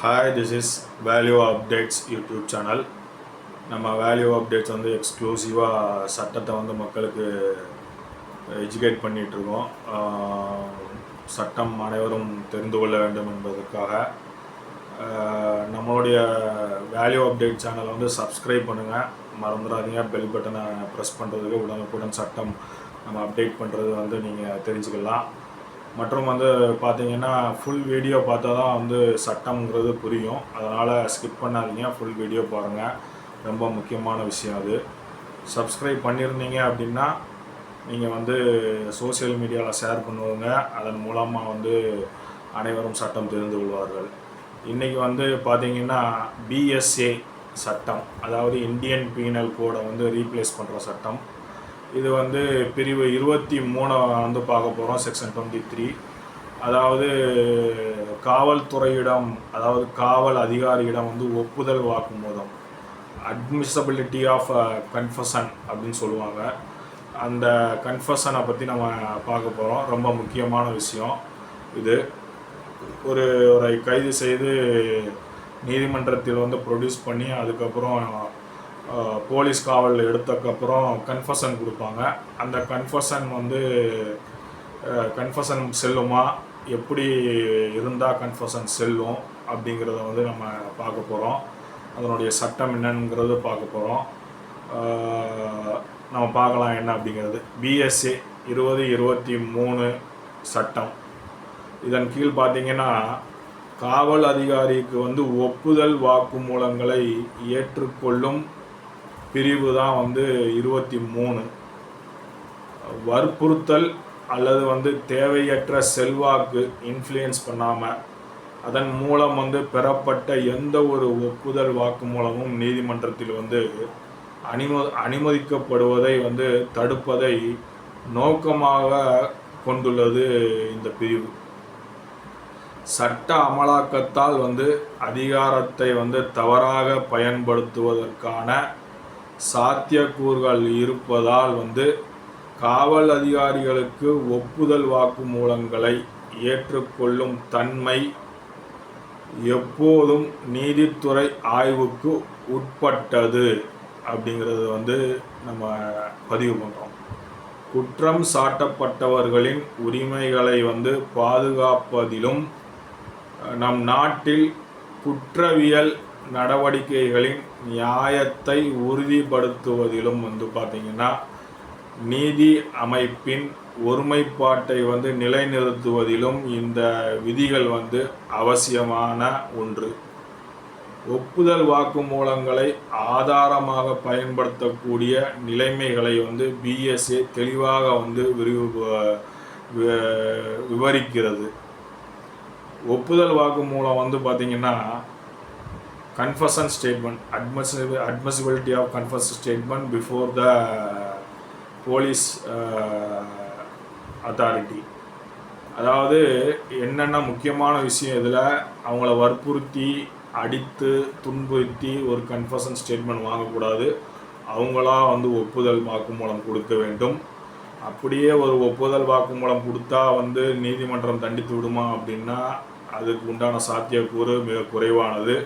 Hi this is value updates YouTube channel நம்ம value updates வந்து எக்ஸ்க்ளூசிவாக சட்டத்தை வந்து மக்களுக்கு எஜுகேட் பண்ணிகிட்ருக்கோம் சட்டம் அனைவரும் தெரிந்து கொள்ள வேண்டும் என்பதற்காக. நம்மளுடைய வேல்யூ அப்டேட் சேனலை வந்து சப்ஸ்கிரைப் பண்ணுங்கள் மறந்துடாதீங்க. பெல் பட்டனை ப்ரெஸ் பண்ணுறதுக்கு உடனுக்குடன் சட்டம் நம்ம அப்டேட் பண்ணுறது வந்து நீங்கள் தெரிஞ்சுக்கலாம். மற்றும் வந்து பார்த்தீங்கன்னா ஃபுல் வீடியோ பார்த்தா தான் வந்து சட்டம்ங்கிறது புரியும். அதனால் ஸ்கிப் பண்ணாதீங்க. ஃபுல் வீடியோ பாருங்கள் ரொம்ப முக்கியமான விஷயம் அது. சப்ஸ்கிரைப் பண்ணியிருந்தீங்க அப்படின்னா நீங்கள் வந்து சோஷியல் மீடியாவில் ஷேர் பண்ணுவோங்க அதன் மூலமாக வந்து அனைவரும் சட்டம் தெரிந்து கொள்வார்கள். இன்றைக்கி வந்து பார்த்தீங்கன்னா பிஎஸ்ஏ சட்டம் அதாவது இந்தியன் பீனல் கோடை வந்து ரீப்ளேஸ் பண்ணுற சட்டம். இது வந்து பிரிவு இருபத்தி மூணை வந்து பார்க்க போகிறோம் செக்ஷன் டுவெண்ட்டி த்ரீ அதாவது காவல்துறையிடம் அதாவது காவல் அதிகாரியிடம் வந்து ஒப்புதல் வாக்குமூலம் அட்மிசபிலிட்டி ஆஃப் கன்ஃபஷன் அப்படின்னு சொல்லுவாங்க. அந்த கன்ஃபஷனை பற்றி நம்ம பார்க்க போகிறோம் ரொம்ப முக்கியமான விஷயம் இது. ஒரு ஒரு கைது செய்து நீதிமன்றத்தில் வந்து ப்ரொடியூஸ் பண்ணி அதுக்கப்புறம் போலீஸ் காவல் எடுத்ததுக்கப்புறம் கன்ஃபஷன் கொடுப்பாங்க. அந்த கன்ஃபஷன் வந்து கன்ஃபஷன் செல்லுமா? எப்படி இருந்தால் கன்ஃபஷன் செல்லும்? அப்படிங்கிறத வந்து நம்ம பார்க்க போகிறோம் அதனுடைய சட்டம் என்னங்கிறது பார்க்க போகிறோம் நம்ம பார்க்கலாம் என்ன அப்படிங்கிறது. பிஎஸ்ஏ இருபது இருபத்தி மூணு சட்டம். இதன் கீழ் பார்த்தீங்கன்னா காவல் அதிகாரிக்கு வந்து ஒப்புதல் வாக்குமூலங்களை ஏற்றுக்கொள்ளும் பிரிவு தான் வந்து இருபத்தி மூணு. வற்புறுத்தல் அல்லது வந்து தேவையற்ற செல்வாக்கு இன்ஃப்ளூயன்ஸ் பண்ணாமல் அதன் மூலம் வந்து பெறப்பட்ட எந்த ஒரு ஒப்புதல் வாக்குமூலமும் நீதிமன்றத்தில் வந்து அனும அனுமதிக்கப்படுவதை வந்து தடுப்பதை நோக்கமாக கொண்டுள்ளது இந்த பிரிவு. சட்ட அமலாக்கத்தால் வந்து அதிகாரத்தை வந்து தவறாக பயன்படுத்துவதற்கான சாத்தியக்கூறுகள் இருப்பதால் வந்து காவல் அதிகாரிகளுக்கு ஒப்புதல் வாக்குமூலங்களை ஏற்றுக்கொள்ளும் தன்மை எப்போதும் நீதித்துறை ஆய்வுக்கு உட்பட்டது அப்படிங்கிறது வந்து நம்ம பதிவு பண்ணுறோம் குற்றம் சாட்டப்பட்டவர்களின் உரிமைகளை வந்து பாதுகாப்பதிலும் நம் நாட்டில் குற்றவியல் நடவடிக்கைகளின் நியாயத்தை உறுதிப்படுத்துவதிலும் வந்து பார்த்திங்கன்னா நீதி அமைப்பின் ஒருமைப்பாட்டை வந்து நிலைநிறுத்துவதிலும் இந்த விதிகள் வந்து அவசியமான ஒன்று. ஒப்புதல் வாக்குமூலங்களை ஆதாரமாக பயன்படுத்தக்கூடிய நிலைமைகளை வந்து பிஎஸ்ஏ தெளிவாக வந்து விரிவு விவரிக்கிறது. ஒப்புதல் வாக்குமூலம் வந்து பார்த்திங்கன்னா confession statement admissible admissibility of confess statement before the police authority அதாவது என்னென்ன முக்கியமான விஷயம் இதில் அவங்கள வற்புறுத்தி அடித்து துன்புறுத்தி ஒரு கன்ஃபஷன் ஸ்டேட்மெண்ட் வாங்கக்கூடாது. அவங்களா வந்து ஒப்புதல் வாக்குமூலம் கொடுக்க வேண்டும். அப்படியே ஒரு ஒப்புதல் வாக்குமூலம் கொடுத்தா வந்து நீதிமன்றம் தண்டித்து விடுமா அப்படின்னா அதுக்கு உண்டான சாத்தியக்கூறு மிக குறைவானது.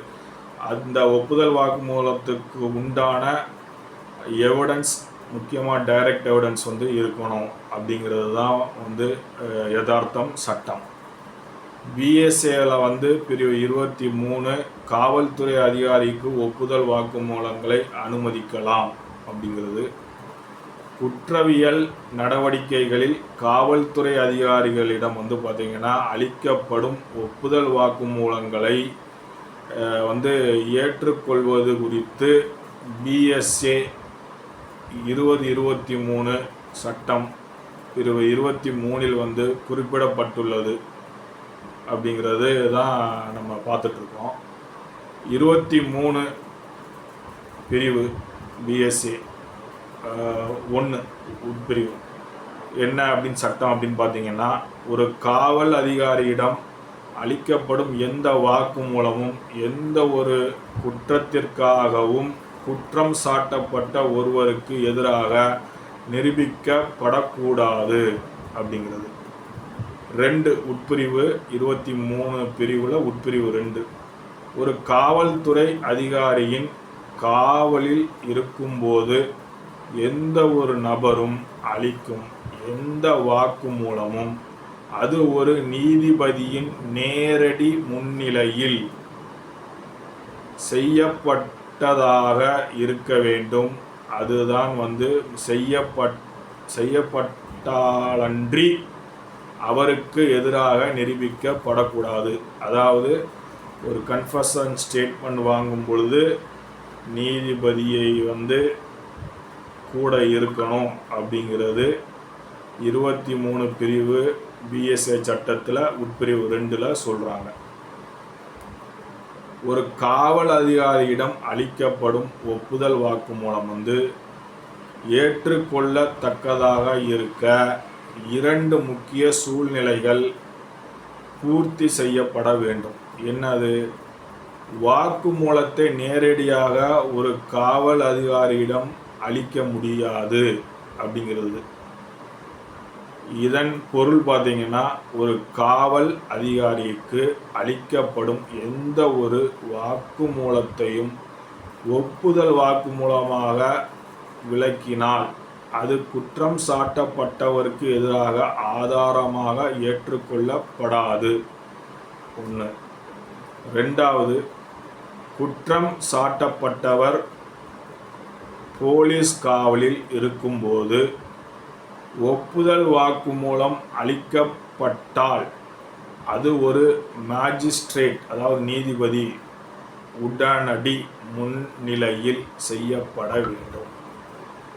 அந்த ஒப்புதல் வாக்குமூலத்துக்கு உண்டான எவிடன்ஸ் முக்கியமாக டைரக்ட் எவிடன்ஸ் வந்து இருக்கணும் அப்படிங்கிறது தான் வந்து யதார்த்தம் சட்டம். பிஎஸ்ஏல வந்து பிரிவு இருபத்தி மூணு காவல்துறை அதிகாரிக்கு ஒப்புதல் வாக்குமூலங்களை அனுமதிக்கலாம் அப்படிங்கிறது. குற்றவியல் நடவடிக்கைகளில் காவல்துறை அதிகாரிகளிடம் வந்து பார்த்திங்கன்னா அளிக்கப்படும் ஒப்புதல் வாக்குமூலங்களை வந்து ஏற்றுக்கொள்வது குறித்து பிஎஸ்ஏ இருபது இருபத்தி மூணு சட்டம் இரு இருபத்தி மூணில் வந்து குறிப்பிடப்பட்டுள்ளது அப்படிங்கிறது தான் நம்ம பார்த்துட்ருக்கோம். இருபத்தி மூணு பிரிவு பிஎஸ்சி ஒன்று உட்பிரிவு. என்ன அப்படின்னு சட்டம் அப்படின்னு பார்த்தீங்கன்னா ஒரு காவல் அதிகாரியிடம் அளிக்கப்படும் எந்த வாக்குமூலமும் எந்த ஒரு குற்றத்திற்காகவும் குற்றம் சாட்டப்பட்ட ஒருவருக்கு எதிராக நிரூபிக்கப்படக்கூடாது அப்படிங்கிறது. ரெண்டு உட்பிரிவு இருபத்தி மூணு பிரிவில் உட்பிரிவு ரெண்டு. ஒரு காவல்துறை அதிகாரியின் காவலில் இருக்கும்போது எந்த ஒரு நபரும் அளிக்கும் எந்த வாக்குமூலமும் அது ஒரு நீதிபதியின் நேரடி முன்னிலையில் செய்யப்பட்டதாக இருக்க வேண்டும். அதுதான் வந்து செய்யப்பட் செய்யப்பட்டாலன்றி அவருக்கு எதிராக நிரூபிக்கப்படக்கூடாது. அதாவது ஒரு கன்ஃபஷன் ஸ்டேட்மெண்ட் வாங்கும் பொழுது நீதிபதியை வந்து கூட இருக்கணும் அப்படிங்கிறது இருபத்தி மூணு பிரிவு பிஎஸ்ஏ சட்டத்தில் உட்பிரிவு ரெண்டில் சொல்கிறாங்க ஒரு காவல் அதிகாரியிடம் அளிக்கப்படும் ஒப்புதல் வாக்கு மூலம் வந்து ஏற்றுக்கொள்ளத்தக்கதாக இருக்க இரண்டு முக்கிய சூழ்நிலைகள் பூர்த்தி செய்யப்பட வேண்டும். என்னது? வாக்குமூலத்தை நேரடியாக ஒரு காவல் அதிகாரியிடம் அளிக்க முடியாது அப்படிங்கிறது. இதன் பொருள் பார்த்தீங்கன்னா ஒரு காவல் அதிகாரிக்கு அளிக்கப்படும் எந்த ஒரு வாக்குமூலத்தையும் ஒப்புதல் வாக்குமூலமாக விளக்கினால் அது குற்றம் சாட்டப்பட்டவருக்கு எதிராக ஆதாரமாக ஏற்றுக்கொள்ளப்படாது. ஒன்று ரெண்டாவது குற்றம் சாட்டப்பட்டவர் போலீஸ் காவலில் இருக்கும்போது ஒப்புதல் வாக்குமூலம் அளிக்கப்பட்டால் அது ஒரு மேஜிஸ்ட்ரேட் அதாவது நீதிபதி உடனடி முன்னிலையில் செய்யப்பட வேண்டும்.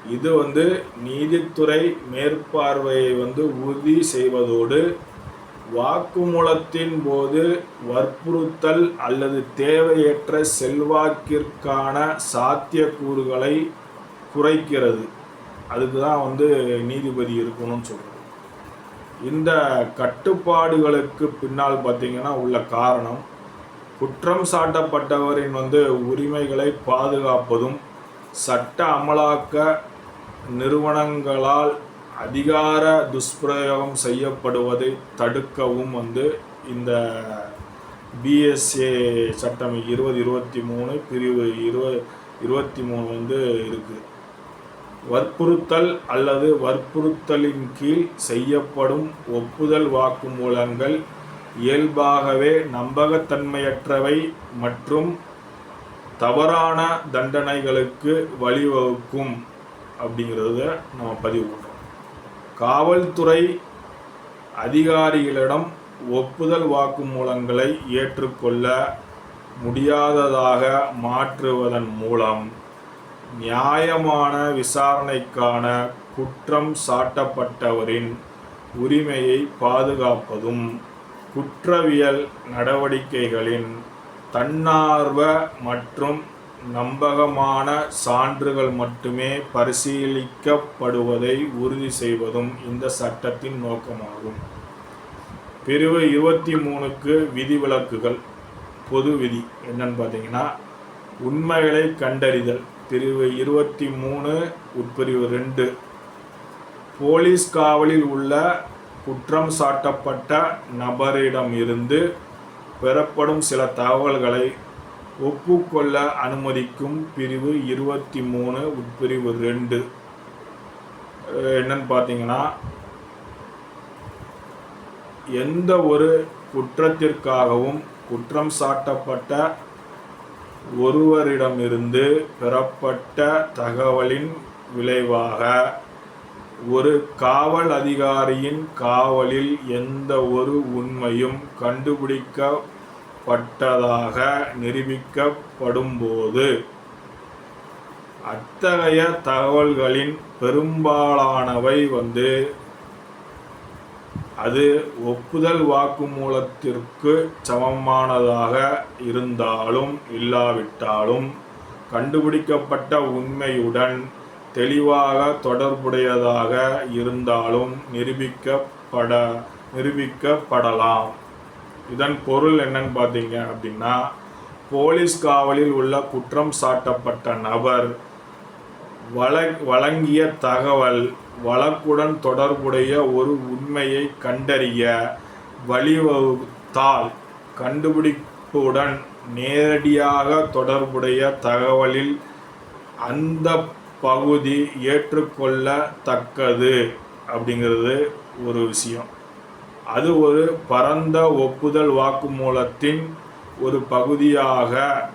இது வந்து நீதித்துறை மேற்பார்வையை வந்து உறுதி செய்வதோடு வாக்குமூலத்தின் போது வற்புறுத்தல் அல்லது தேவையற்ற செல்வாக்கிற்கான சாத்தியக்கூறுகளை குறைக்கிறது. அதுக்கு தான் வந்து நீதிபதி இருக்கணும்னு சொல்கிறது இந்த கட்டுப்பாடுகளுக்கு பின்னால் பார்த்தீங்கன்னா உள்ள காரணம் குற்றம் சாட்டப்பட்டவரின் வந்து உரிமைகளை பாதுகாப்பதும் சட்ட அமலாக்க நிறுவனங்களால் அதிகார துஷ்பிரயோகம் செய்யப்படுவதை தடுக்கவும் வந்து இந்த பிஎஸ்ஏ சட்டம் இருபது இருபத்தி மூணு பிரிவு இருபது இருபத்தி மூணு வந்து இருக்குது வற்புறுத்தல் அல்லது வற்புறுத்தலின் கீழ் செய்யப்படும் ஒப்புதல் வாக்குமூலங்கள் இயல்பாகவே நம்பகத்தன்மையற்றவை மற்றும் தவறான தண்டனைகளுக்கு வழிவகுக்கும் அப்படிங்கிறத நம்ம பதிவு பண்ணுறோம் காவல்துறை அதிகாரிகளிடம் ஒப்புதல் வாக்குமூலங்களை ஏற்றுக்கொள்ள முடியாததாக மாற்றுவதன் மூலம் நியாயமான விசாரணைக்கான குற்றம் சாட்டப்பட்டவரின் உரிமையை பாதுகாப்பதும் குற்றவியல் நடவடிக்கைகளின் தன்னார்வ மற்றும் நம்பகமான சான்றுகள் மட்டுமே பரிசீலிக்கப்படுவதை உறுதி செய்வதும் இந்த சட்டத்தின் நோக்கமாகும். பிரிவு இருபத்தி மூணுக்கு விதிவிலக்குகள் பொது விதி என்னன்னு பார்த்தீங்கன்னா உண்மைகளை கண்டறிதல் பிரிவு இருபத்தி மூணு உட்பிரிவு ரெண்டு. போலீஸ் காவலில் உள்ள குற்றம் சாட்டப்பட்ட நபரிடம் இருந்து பெறப்படும் சில தகவல்களை ஒப்புக்கொள்ள அனுமதிக்கும் பிரிவு இருபத்தி மூணு உட்பிரிவு ரெண்டு. என்னன்னு பார்த்தீங்கன்னா எந்த ஒரு குற்றத்திற்காகவும் குற்றம் சாட்டப்பட்ட ஒருவரிடமிருந்து பெறப்பட்ட தகவலின் விளைவாக ஒரு காவல் அதிகாரியின் காவலில் எந்த ஒரு உண்மையும் கண்டுபிடிக்கப்பட்டதாக நிரூபிக்கப்படும்போது அத்தகைய தகவல்களின் பெரும்பாலானவை வந்து அது ஒப்புதல் வாக்குமூலத்திற்கு சமமானதாக இருந்தாலும் இல்லாவிட்டாலும் கண்டுபிடிக்கப்பட்ட உண்மையுடன் தெளிவாக தொடர்புடையதாக இருந்தாலும் நிரூபிக்கப்பட நிரூபிக்கப்படலாம். இதன் பொருள் என்னன்னு பார்த்தீங்க அப்படின்னா போலீஸ் காவலில் உள்ள குற்றம் சாட்டப்பட்ட நபர் வழ வழங்கிய தகவல் வழக்குடன் தொடர்புடைய ஒரு உண்மையை கண்டறிய வழிவகுத்தால் கண்டுபிடிப்புடன் நேரடியாக தொடர்புடைய தகவலில் அந்த பகுதி ஏற்றுக்கொள்ளத்தக்கது அப்படிங்கிறது ஒரு விஷயம். அது ஒரு பரந்த ஒப்புதல் வாக்குமூலத்தின் ஒரு பகுதியாக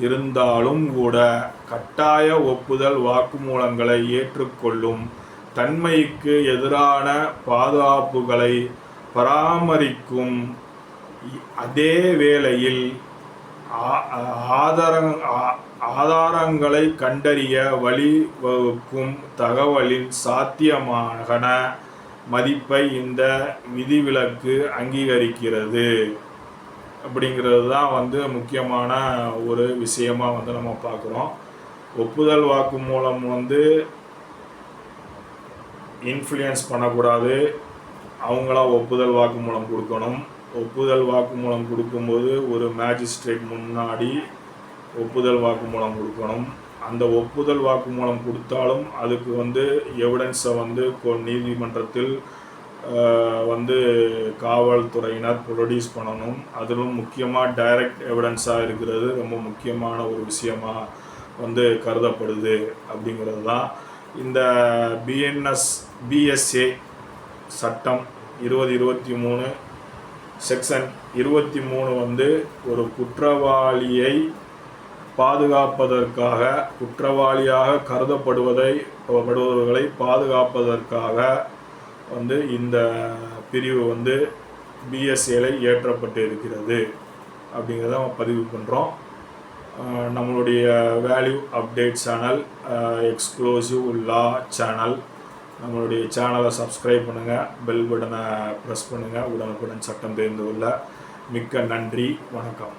இருந்தாலும் கூட கட்டாய ஒப்புதல் வாக்குமூலங்களை ஏற்றுக்கொள்ளும் தன்மைக்கு எதிரான பாதுகாப்புகளை பராமரிக்கும் அதே வேளையில் ஆதாரங் ஆ- ஆதாரங்களை கண்டறிய வழிவகுக்கும் தகவலின் சாத்தியமான மதிப்பை இந்த விதிவிலக்கு அங்கீகரிக்கிறது. அப்படிங்கிறது தான் வந்து முக்கியமான ஒரு விஷயமா வந்து நம்ம பார்க்குறோம். ஒப்புதல் வாக்கு மூலம் வந்து இன்ஃப்ளூயன்ஸ் பண்ணக்கூடாது. அவங்களா ஒப்புதல் வாக்குமூலம் கொடுக்கணும். ஒப்புதல் வாக்குமூலம் கொடுக்கும்போது ஒரு மேஜிஸ்ட்ரேட் முன்னாடி ஒப்புதல் வாக்குமூலம் கொடுக்கணும். அந்த ஒப்புதல் வாக்குமூலம் கொடுத்தாலும் அதுக்கு வந்து எவிடன்ஸை வந்து நீதிமன்றத்தில் வந்து காவல்துறையினர் ப்ரொடியூஸ் பண்ணணும். அதிலும் முக்கியமாக டைரக்ட் எவிடன்ஸாக இருக்கிறது. ரொம்ப முக்கியமான ஒரு விஷயமாக வந்து கருதப்படுது அப்படிங்கிறது தான் இந்த பிஎன்எஸ் பிஎஸ்ஏ சட்டம் இருபது இருபத்தி மூணு செக்ஷன் இருபத்தி மூணு வந்து ஒரு குற்றவாளியை பாதுகாப்பதற்காக குற்றவாளியாக கருதப்படுவதை படுபவர்களை பாதுகாப்பதற்காக வந்து இந்த பிரிவு வந்து பிஎஸ்ஏல ஏற்றப்பட்டு இருக்கிறது அப்படிங்கிறத பதிவு பண்ணுறோம் நம்மளுடைய value update channel exclusive law channel நம்மளுடைய சேனலை சப்ஸ்கிரைப் பண்ணுங்கள் பெல் பட்டனை ப்ரெஸ் பண்ணுங்கள் உடனுக்குடன் சட்டம் தெரிந்து கொள்ள மிக்க நன்றி. வணக்கம்.